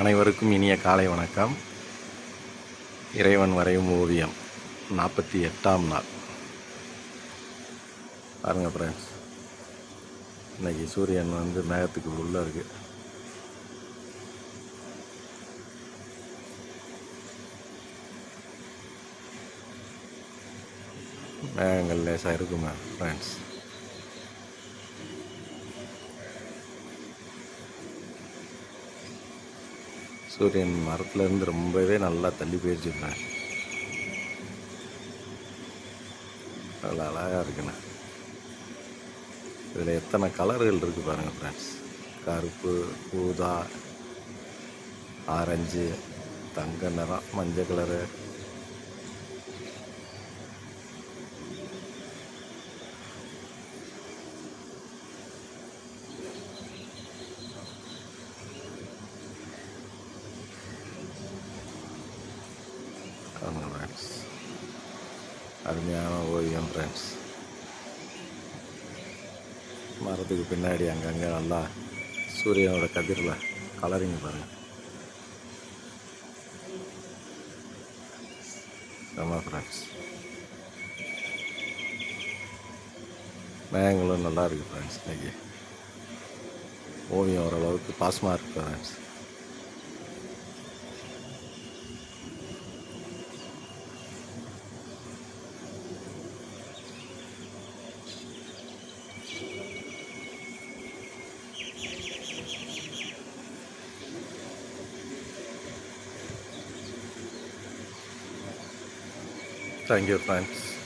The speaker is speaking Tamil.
அனைவருக்கும் இனிய காலை வணக்கம். இறைவன் வரையும் ஓவியம் நாற்பத்தி எட்டாம் நாள். பாருங்க ஃப்ரெண்ட்ஸ் இன்றைக்கி சூரியன் வந்து மேகத்துக்கு உள்ளே இருக்கு. மேகங்கள் லேசாக இருக்குமா ஃப்ரெண்ட்ஸ் சூரியன் மரத்துலேருந்து ரொம்பவே நல்லா தள்ளி போயிடுச்சுண்ணே நல்லா அழகாக இருக்குண்ணே. இதில் எத்தனை கலர்கள் இருக்குது பாருங்கள் ஃப்ரெண்ட்ஸ் கருப்பு ஊதா ஆரஞ்சு தங்க நிறம் மஞ்சள் கலரு ஆமாம் ஃப்ரெண்ட்ஸ் அருமையான ஓவியம் ஃப்ரெண்ட்ஸ் மரத்துக்கு பின்னாடி அங்கங்கே நல்லா சூரியனோட கதிரில் கலரிங் பாருங்கள் செம்ம ஃப்ரெண்ட்ஸ் மேகங்களும் நல்லா இருக்குது ஃப்ரெண்ட்ஸ் இன்றைக்கி ஓவியம் ஓரளவுக்கு பாசமாக இருக்குது ஃப்ரெண்ட்ஸ் thank you Thanks.